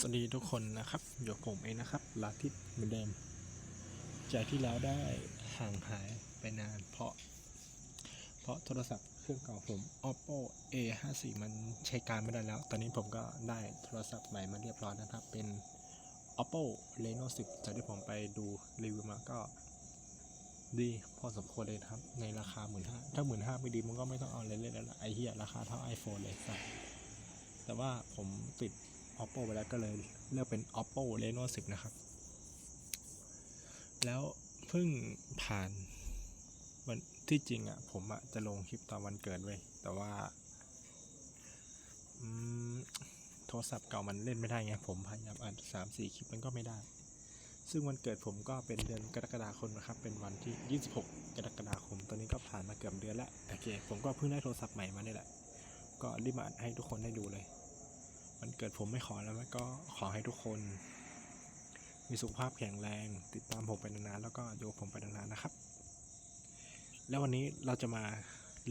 สวัสดีทุกคนนะครับอยู่กับผมเองนะครับ ลาทิตเหมือนเดิม จากที่แล้วได้ห่างหายไปนาน เพราะ เพราะโทรศัพท์เครื่องเก่าผม oppo a 5 4มันใช้การไม่ได้แล้ว ตอนนี้ผมก็ได้โทรศัพท์ใหม่มาเรียบร้อยนะครับ เป็น oppo reno 10 จากที่ผมไปดูรีวิวมาก็ดีพอสมควรเลยนะครับ ในราคาหมื่นห้าถ้าหมื่นห้าไม่ดีมันก็ไม่ต้องเอาเล่นๆแล้วละไอเฮียราคาเท่า iPhone เลยสัสแต่ว่าผมติด oppo ไปแล้วก็เลยเลือกเป็น oppo reno 10 นะครับ แล้วเพิ่งผ่านวันที่จริงอะ่ะ ผมอะ่ะจะลงคลิปตอนวันเกิดเว้ยแต่ว่าโทรศัพท์เก่ามันเล่นไม่ได้ไงผมพยายามอัดสามสี่คลิปมันก็ไม่ได้ ซึ่งวันเกิดผมก็เป็นเดือนกรกฎาคมนะครับ เป็นวันที่ 26 กรกฎาคม ตอนนี้ก็ผ่านมาเกือบเดือนแล้ว โอเค ผมก็เพิ่งได้โทรศัพท์ใหม่มานี่แหละ ก็รีบมาอัดให้ทุกคนได้ดูเลย วันเกิดผมไม่ขอแล้วมันก็ขอให้ทุกคน มีสุขภาพแข็งแรง ติดตามผมไปนานๆแล้วก็โยผมไปนานๆนะครับ แล้ววันนี้เราจะมา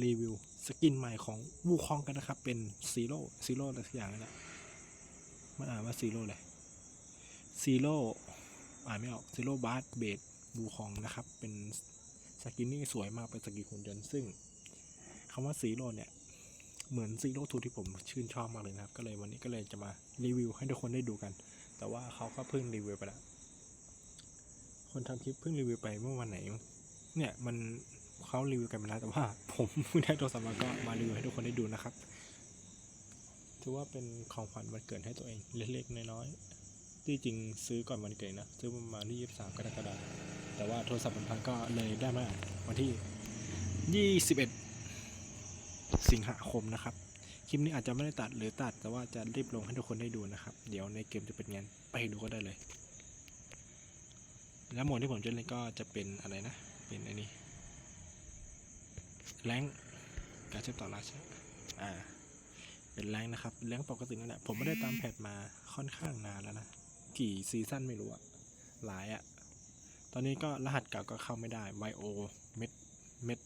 รีวิวสกินใหม่ของวูคองกันนะครับ เป็นซีโร่ซีโร่อะไรสักอย่างนั่นแหละมันอ่านว่าซีโร่เลยซีโร่อ่านไม่ออกซีโร่บาร์เบดวูคองนะครับ เป็นสกินนี่สวยมากเป็นสกินหุ่นยนต์ซึ่งคำว่าซีโร่เนี่ย เหมือนซีโร่ทูที่ผมชื่นชอบมากเลยนะครับ ก็เลยวันนี้ก็เลยจะมารีวิวให้ทุกคนได้ดูกัน แต่ว่าเขาก็เพิ่งรีวิวไปแล้วคนทำคลิปเพิ่งรีวิวไปเมื่อวันไหน เนี่ยมันเขารีวิวกันไปแล้วแต่ว่า ผมเพิ่งได้โทรศัพท์มาก็มารีวิวให้ทุกคนได้ดูนะครับถือว่าเป็นของขวัญวันเกิดให้ตัวเองเล็กๆน้อยๆที่จริงซื้อก่อนวันเกิดนะซื้อประมาณที่23กรกฎาคมแต่ว่าโทรศัพท์มันพังก็เลยได้มาวันที่21สิบเอ็ด สิงหาคมนะครับ คลิปนี้อาจจะไม่ได้ตัดหรือตัด แต่ว่าจะรีบลงให้ทุกคนได้ดูนะครับ เดี๋ยวในเกมจะเป็นไงไปดูก็ได้เลย แล้วโหมดที่ผมจะเล่นก็จะเป็นอะไรนะ เป็นอันนี้แรงการเชื่อมต่อราชอ่า เป็นแรงนะครับแรงปกตินั่นแหละ ผมไม่ได้ตามแพทมาค่อนข้างนานแล้วนะ กี่ซีซั่นไม่รู้อะหลายอะตอนนี้ก็รหัสเก่าก็เข้าไม่ได้ไบโอเม็ดเม็ด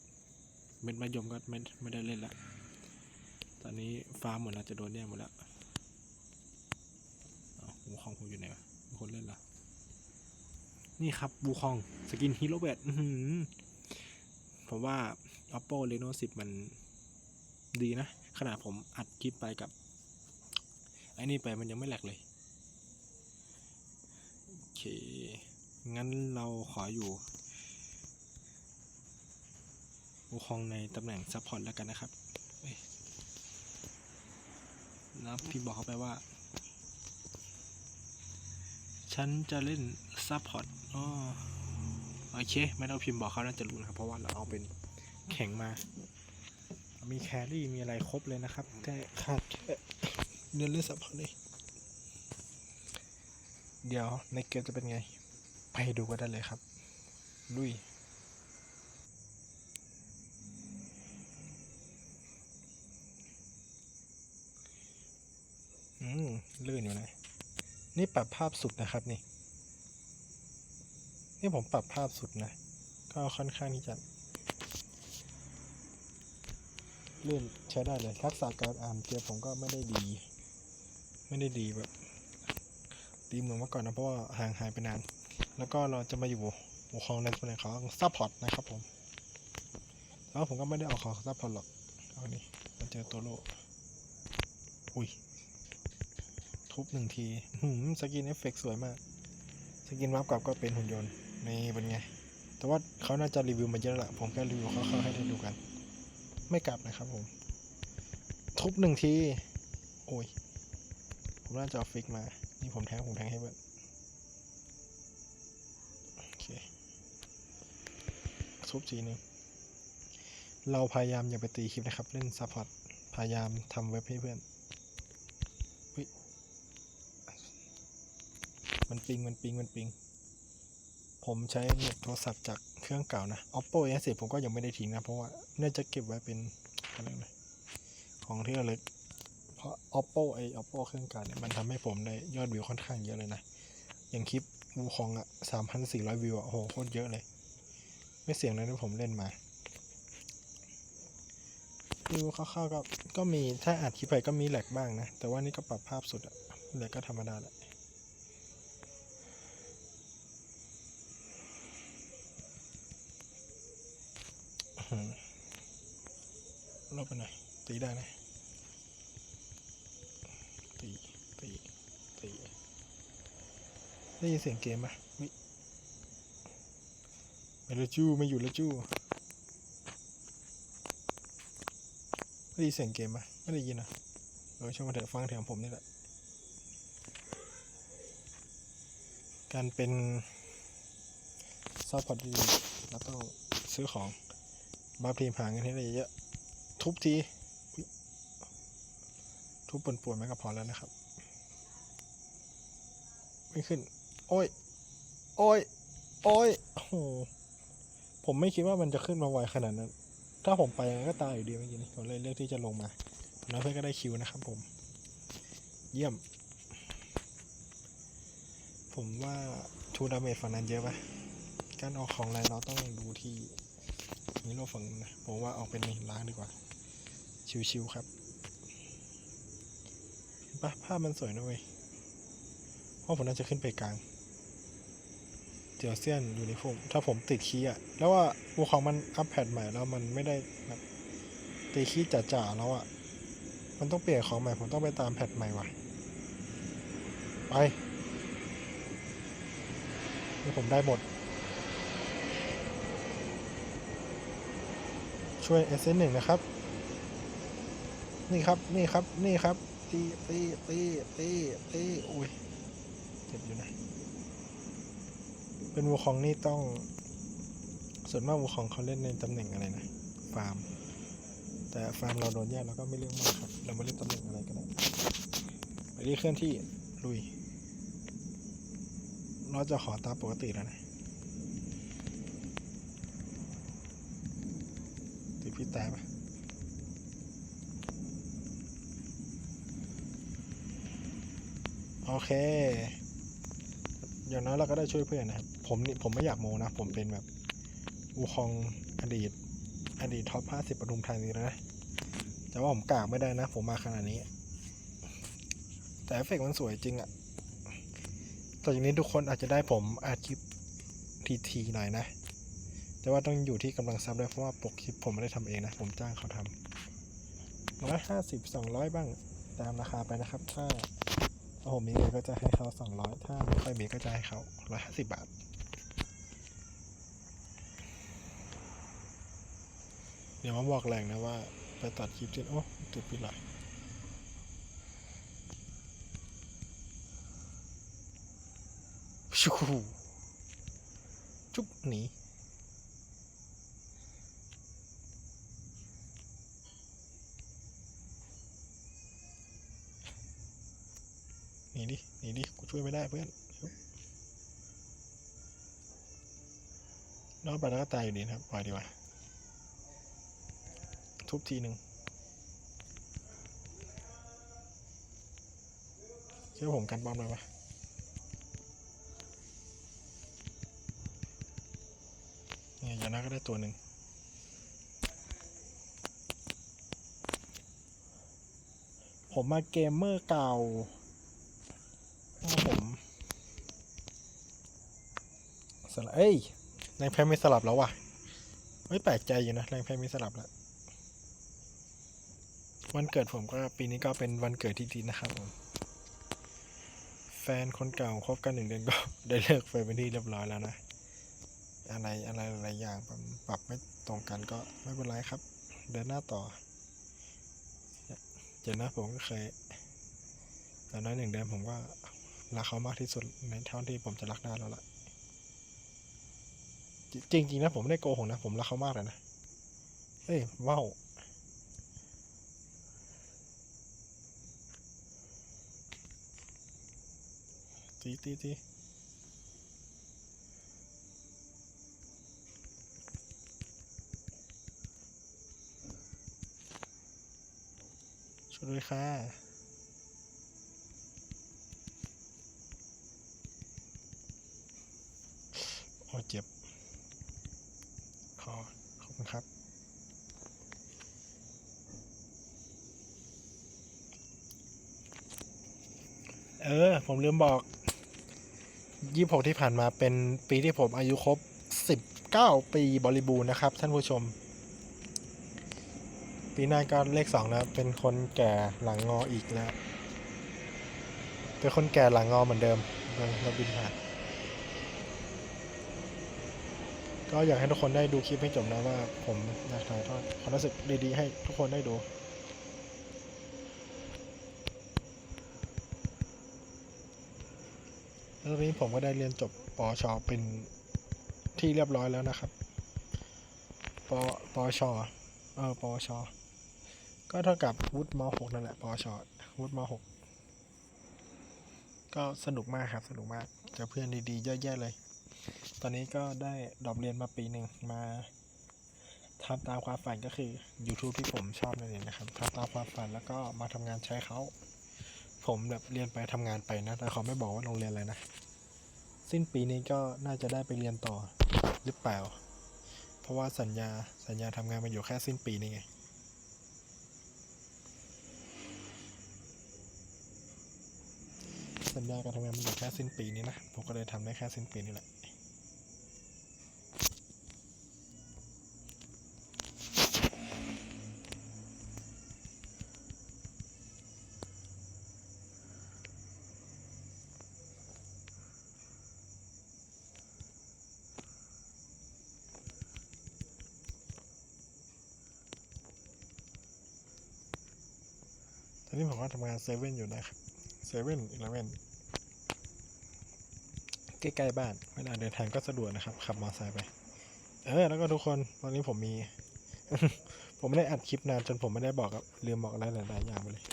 เม็ดมะยมก็ไม่ไม่ได้เล่นละตอนนี้ฟาร์มหมดแล้วจะโดนเนี่ยหมดแล้วเอาหูของผมอยู่ไหนวะมีคนเล่นละนี่ครับบูคองสกินฮีโร่แบทผมว่า oppo reno 10 มันดีนะ ขนาดผมอัดคลิปไปกับไอ้นี่ไปมันยังไม่แหลกเลย โอเค งั้นเราขออยู่ บูคองในตำแหน่งซัพพอร์ตแล้วกันนะครับแล้วพี่บอกเขาไปว่า ฉันจะเล่นซัพพอร์ตอ๋อโอเค ไม่ต้องพิมพ์บอกเขาน่าจะรู้นะครับ เพราะว่าเราเอาเป็นแข็งมา มีแครี่ มีอะไรครบเลยนะครับแค่ขาดแค่เนื้อเล่นซัพพอร์ตเลย เดี๋ยวในเกมจะเป็นไง ไปดูกันได้เลยครับ ลุย อืมลื่นอยู่นะ นี่ปรับภาพสุดนะครับนี่ นี่ผมปรับภาพสุดนะ ก็ค่อนข้างที่จะลื่นใช้ได้เลย ทักษะการอ่านเกมผมก็ไม่ได้ดี ไม่ได้ดีแบบดีเหมือนเมื่อก่อนนะ เพราะว่าห่างหายไปนาน แล้วก็เราจะมาอยู่หัวของในตำแหน่งของซัพพอร์ตนะครับผมแล้วผมก็ไม่ได้เอาของซัพพอร์ตหรอก เอานี่มาเจอตัวโลอุ้ย ทุบหนึ่งทีหืมสกินเอฟเฟกต์สวยมาก สกินวับกลับก็เป็นหุ่นยนต์นี่เป็นไง แต่ว่าเขาน่าจะรีวิวมาเยอะและ ผมแค่รีวิวคร่าๆให้ได้ดูกัน ไม่กลับนะครับผม ทุบหนึ่งที โอ้ย ผมน่าจะเอาฟิกมา นี่ผมแทงผมแทงให้เบิร์ดโอเค ทุบทีหนึงเราพยายามอย่าไปตีคลิปนะครับ เล่นซัพพอร์ต พยายามทำเว็บให้เพื่อน มันปิงมันปิงมันปิง ผมใช้เน็ตโทรศัพท์จากเครื่องเก่านะ oppo a 10ผมก็ยังไม่ได้ทิ้งนะ เพราะว่าน่าจะเก็บไว้เป็นอะไรนะของที่ระลึก เพราะ oppo ไอ oppo เครื่องเก่าเนี่ยมันทำให้ผมได้ยอดวิวค่อนข้างเยอะเลยนะ อย่างคลิปวูคองอะสามพันสี่ร้อยวิวอะโอ้โหโคตรเยอะเลย ไม่เสียงเลยที่ผมเล่นมาวิวคร่าวๆก็ก็มีถ้าอัดคลิปไปก็มีแหลกบ้างนะ แต่ว่านี่ก็ปรับภาพสุดอะแหลกก็ธรรมดาแหละ หือลบ ไปหน่อย ตีได้นะ ตี ตี ตี ได้ยินเสียงเกมปะวิไม่ล้วจู้ไม่อยู่ล้วจู้ได้ยินเสียงเกมปะไม่ได้ยินอะเออช่างมาเถอะฟังแถวผมนี่แหละ การเป็นซัพพอร์ตดีเราต้องซื้อของบาพรีมหาเงินให้ได้เยอะ ทุบที ทุบปนๆไหมก็พอแล้วนะครับ ไม่ขึ้น โอ้ย โอ้ย โอ้ยโอ้โหผมไม่คิดว่ามันจะขึ้นมาไวขนาดนั้น ถ้าผมไปก็ตายอยู่ดีเมื่อกี้นี้ผมเลยเลือกที่จะลงมาแล้วเพื่อนก็ได้คิวนะครับผม เยี่ยม ผมว่าทูดาเมจฝั่งนั้นเยอะปะการออกของอะไรเราต้องดูที่นิโรฝั่งนะ ผมว่าออกเป็นล้างดีกว่า ชิวๆครับเห็นปะภาพมันสวยนะเว้ยเพราะผมน่าจะขึ้นไปกลางเจียวเซียนยูนิฟอร์มถ้าผมติดคีย์อะแล้วว่าวูของมันอัพแพดใหม่แล้วมันไม่ได้แบบตีคีย์จ๋าๆแล้วอะมันต้องเปลี่ยนของใหม่ผมต้องไปตามแพดใหม่ว่ะไปนี่ผมได้หมด ช่วยเอเซนหนึ่งนะครับ นี่ครับ นี่ครับ นี่ครับ ตีตีตีตีตีโอ้ยเจ็บอยู่นะ เป็นวูคองนี่ต้อง ส่วนมากวูคองเขาเล่นในตำแหน่งอะไรนะ ฟาร์ม แต่ฟาร์มเราโดนแยกเราก็ไม่เรื่องมากครับ เรามาเล่นตำแหน่งอะไรก็ได้ไปที่เคลื่อนที่ ลุย เราจะขอตามปกติแล้วนะติดพี่แต่ปะ โอเค อย่างน้อยเราก็ได้ช่วยเพื่อนนะครับ ผมนี่ผมไม่อยากโมนะ ผมเป็นแบบอูคองอดีต อดีตท็อป 50ปทุมธานีแล้วนะ แต่ว่าผมกากไม่ได้นะ ผมมาขนาดนี้ แต่เอฟเฟกต์มันสวยจริงอะต่อจากนี้ทุกคนอาจจะได้ผมอาคลิปทีทีหน่อยนะ แต่ว่าต้องอยู่ที่กำลังซับด้วยเพราะว่าปกคลิปผมไม่ได้ทำเองนะ ผมจ้างเขาทำร้อยห้าสิบสองร้อยบ้าง ตามราคาไปนะครับ ถ้า ถ้าผมมีเงินก็จะให้เขาสองร้อยถ้าไม่ค่อยมีก็จะให้เขาร้อยห้าสิบบาทเดี๋ยวมาบอกแหล่งนะว่า ไปตัดคลิปที่โอ้ติดปิดละชูจุ๊บหนี นีดิหนีดิกูช่วยไม่ได้เพื่อนนอกไปแล้วก็ตายอยู่ดีนะครับปล่อยดีกว่าทุบทีหนึ่งเชื่อผมกันบอมเลยวะเนี่ยยานาก็ได้ตัวหนึ่งผมมาเกมเมอร์เก่า ผมสลับเอ้ยแรงแพ้ไม่สลับแล้วว่ะไม่แปลกใจอยู่นะแรงแพ้ไม่สลับแล้ววันเกิดผมก็ปีนี้ก็เป็นวันเกิดที่ดีนะครับผมแฟนคนเก่าคบกันหนึ่งเดือนก็ได้เลิกไปเป็นที่เรียบร้อยแล้วนะ อะไรอะไรหลายอย่างปรับไม่ตรงกันก็ไม่เป็นไรครับ เดินหน้าต่อเจนนะผมก็เคยต่น้อยหนึ่งเดือนผมก็ รักเขามากที่สุดในเท่าที่ผมจะรักได้แล้วล่ะ จริงจริงๆนะผมไม่ได้โกหกนะ ผมรักเขามากเลยนะเฮ้ยว้าวตีตีตีช่วยด้วยค่ะ โอ้เจ็บขอขอบคุณครับเออ ผมลืมบอกยี่หกที่ผ่านมาเป็นปีที่ผมอายุครบสิบเก้าปีบริบูรณ์นะครับ ท่านผู้ชม ปีหน้าก็เลขสองแล้ว เป็นคนแก่หลังงออีกแล้ว เป็นคนแก่หลังงอเหมือนเดิมโดนโรบินผ่าน ก็อยากให้ทุกคนได้ดูคลิปให้จบนะว่าผมอยากถ่ายทอดความรู้สึกดีๆให้ทุกคนได้ดูแล้วตอนนี้ผมก็ได้เรียนจบปอชอเป็นที่เรียบร้อยแล้วนะครับปอปอชอเออปอชอก็เท่ากับวุฒิม .6 นั่นแหละปอชอวุฒิม .6 ก็สนุกมากครับ สนุกมากเจอเพื่อนดีๆเยอะแยะเลย ตอนนี้ก็ได้ดรอปเรียนมาปีหนึ่งมาทำตามความฝันก็คือ YouTube ที่ผมชอบนั่นเองนะครับทำตามความฝันแล้วก็มาทำงานใช้เขา ผมแบบเรียนไปทำงานไปนะ แต่เขาไม่บอกว่าโรงเรียนอะไรนะ สิ้นปีนี้ก็น่าจะได้ไปเรียนต่อหรือเปล่า เพราะว่าสัญญาสัญญาทำงานมันอยู่แค่สิ้นปีนี่ไงสัญญาการทำงานมันอยู่แค่สิ้นปีนี้นะ ผมก็เลยทำได้แค่สิ้นปีนี่แหละ นนี้ผมก็ทำงานเซเว่นอยู่นะครับเซเว่นอีเลเว่นใกล้ๆบ้านเวลาเดินทางก็สะดวกนะครับ ขับมอเตอร์ไซค์ไป เออ แล้วก็ทุกคนตอนนี้ผมมี ผมไม่ได้อัดคลิปนานจนผมไม่ได้บอกครับลืมบอกอะไรหลายๆอย่างไปเลย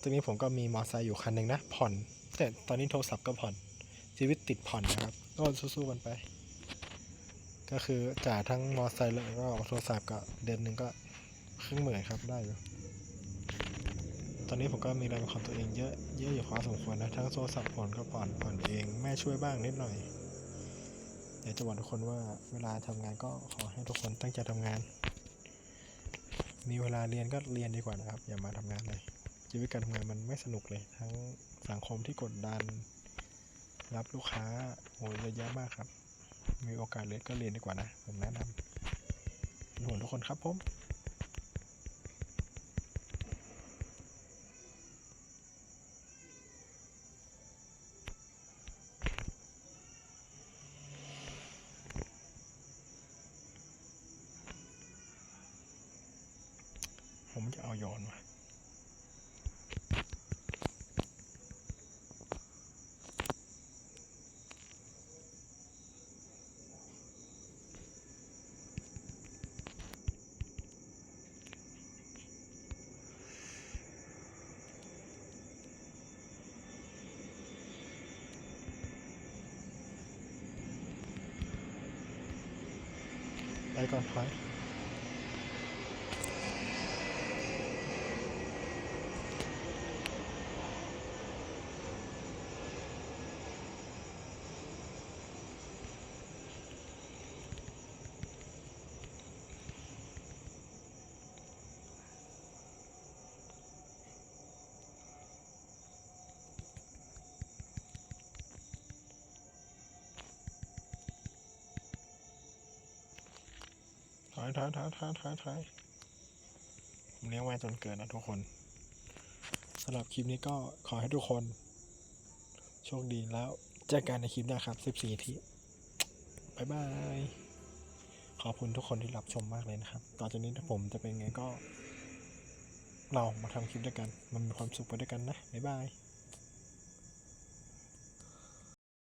ตอนนี้ผมก็มีมอเตอร์ไซค์อยู่คันหนึ่งนะ ผ่อน แต่ตอนนี้โทรศัพท์ก็ผ่อน ชีวิตติดผ่อนนะครับ ก็สู้ๆกันไป ก็คือจ่ายทั้งมอเตอร์ไซค์แล้วก็โทรศัพท์ก็เดือนหนึ่งก็ครึ่งหมื่นครับได้อยู่ ตอนนี้ผมก็มีแรงของตัวเองเยอะเยอะอยู่พอสมควรนะทั้งโทรศัพท์ผ่อนก็ผ่อนผ่อนเองแม่ช่วยบ้างนิดหน่อยอยากจะบอกทุกคนว่าเวลาทำงานก็ขอให้ทุกคนตั้งใจทำงาน มีเวลาเรียนก็เรียนดีกว่านะครับ อย่ามาทำงานเลยชีวิตการทำงานมันไม่สนุกเลย ทั้งสังคมที่กดดัน รับลูกค้าโอ้ยเยอะแยะมากครับ มีโอกาสเรียนก็เรียนดีกว่านะ ผมแนะนำเป็นทุกคนครับผม ไปก่ อนถอยถอยถอยถอยถอยถอยถอยผมเลี้ยงไว้จนเกิดนะทุกคนสำหรับคลิปนี้ก็ขอให้ทุกคน โชคดีแล้วเจอกันในคลิปหน้าครับ 14 ทีบายบาย ขอบคุณทุกคนที่รับชมมากเลยนะครับ ต่อจากนี้ถ้าผมจะเป็นไงก็ เรามาทำคลิปด้วยกัน มันมีความสุขไปด้วยกันนะ บ๊ายบาย